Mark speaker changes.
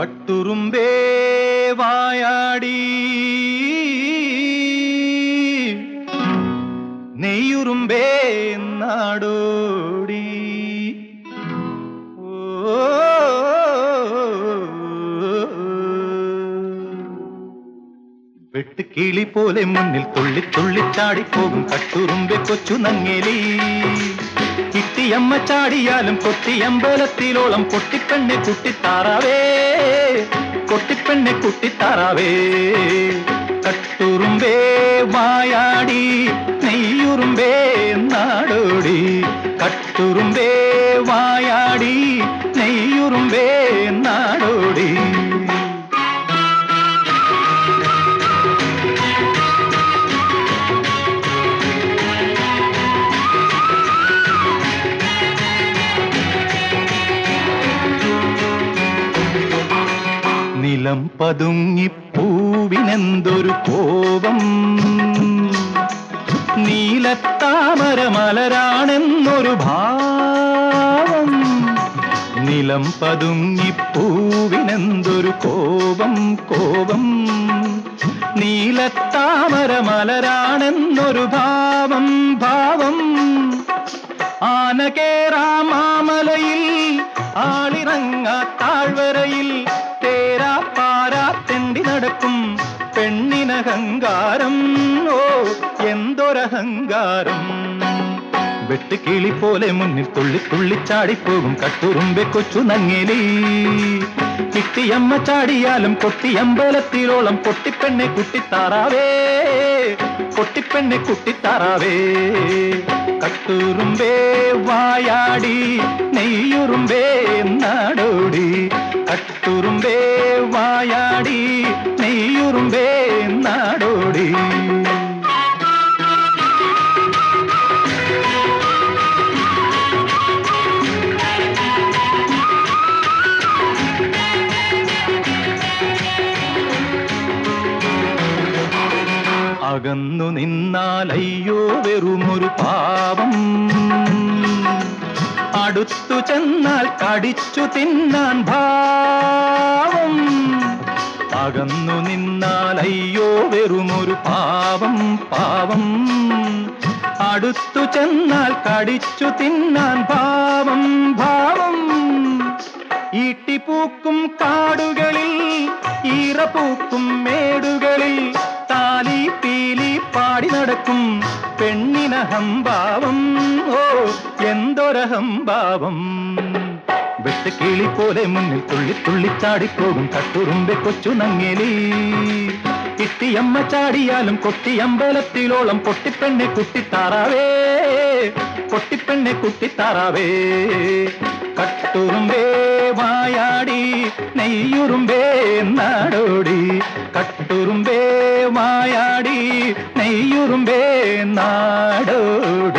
Speaker 1: കട്ടുറുമ്പേ വായാടി. നെയ്യുറുമ്പേ നാടോടി. ഓ. വെട്ടുകിളി പോലെ മുന്നിൽ തുള്ളി തുള്ളി ചാടിപ്പോകും കട്ടുറുമ്പെ കൊച്ചു നങ്ങേലി. കിട്ടിയമ്മ ചാടിയാലും കൊട്ടിയമ്പലത്തിലോളം പൊട്ടിപ്പെണ്ണെ കുട്ടിത്താറാവേ. കൊട്ടിപ്പെണ്ണെ കുട്ടിത്താറാവേ. കട്ടുറുമ്പേ വായാടി നെയ്യുറുമ്പേ നാടോടി. കട്ടുറുമ്പേ പതുങ്ങിപ്പൂവിനെന്തൊരു കോപം. നീലത്താമര മലരാണെന്നൊരു ഭാവം. നിലം പതുങ്ങിപ്പൂവിനെന്തൊരു കോപം കോപം. നീലത്താമര മലരാണെന്നൊരു ഭാവം ഭാവം. ആനകേറാ മാമലയിൽ ആളിറങ്ങാ എന്തൊരഹങ്കാരം വെട്ടുകിളി പോലെ മുന്നിൽ തുള്ളി തുള്ളി ചാടിപ്പോകും കട്ടുറുമ്പെ കൊച്ചു നങ്ങേലി. കിട്ടിയമ്മ ചാടിയാലും കൊട്ടിയമ്പലത്തിലോളം പൊട്ടിപ്പെണ്ണെ കുട്ടിത്താറാവേ. പൊട്ടിപ്പെണ്ണെ കുട്ടിത്താറാവേ. കട്ടുറുമ്പേ വായാടി നെയ്യുറുമ്പേ നാടോടി. കട്ടുറുമ്പേ വായാടി നെയ്യുറുമ്പേ അകന്നു നിന്നാൽ അയ്യോ വെറുമൊരു പാപം. അടുത്തു ചെന്നാൽ കടിച്ചു തിന്നാൻ ഭാവം. അകന്നു നിന്നാൽ അയ്യോ വെറുമൊരു പാപം പാവം അടുത്തു ചെന്നാൽ കടിച്ചു തിന്നാൻ ഭാവം ഭാവം. ഈട്ടിപ്പൂക്കും കാടുകളിൽ ഈറപ്പൂക്കും മേടുകളിൽ താലി പാടി നടക്കും പെണ്ണിനഹംഭാവം ഓ എന്തൊരഹംഭാവം വെട്ടുകിളി പോലെ മുന്നിൽ തുള്ളി തുള്ളി ചാടിപ്പോകും കട്ടുറുമ്പെ കൊച്ചു നങ്ങേലി. കിട്ടിയമ്മ ചാടിയാലും കൊട്ടിയമ്പലത്തിലോളം പൊട്ടിപ്പെണ്ണെ കുട്ടിത്താറാവേ. പൊട്ടിപ്പെണ്ണെ കുട്ടിത്താറാവേ. കട്ടുറുമ്പേ വായാടി നെയ്യുറുമ്പേ നാടോടി. കാട്ടുറുമ്പേ മായാടി നെയ്യുറുമ്പേ നാടോട്.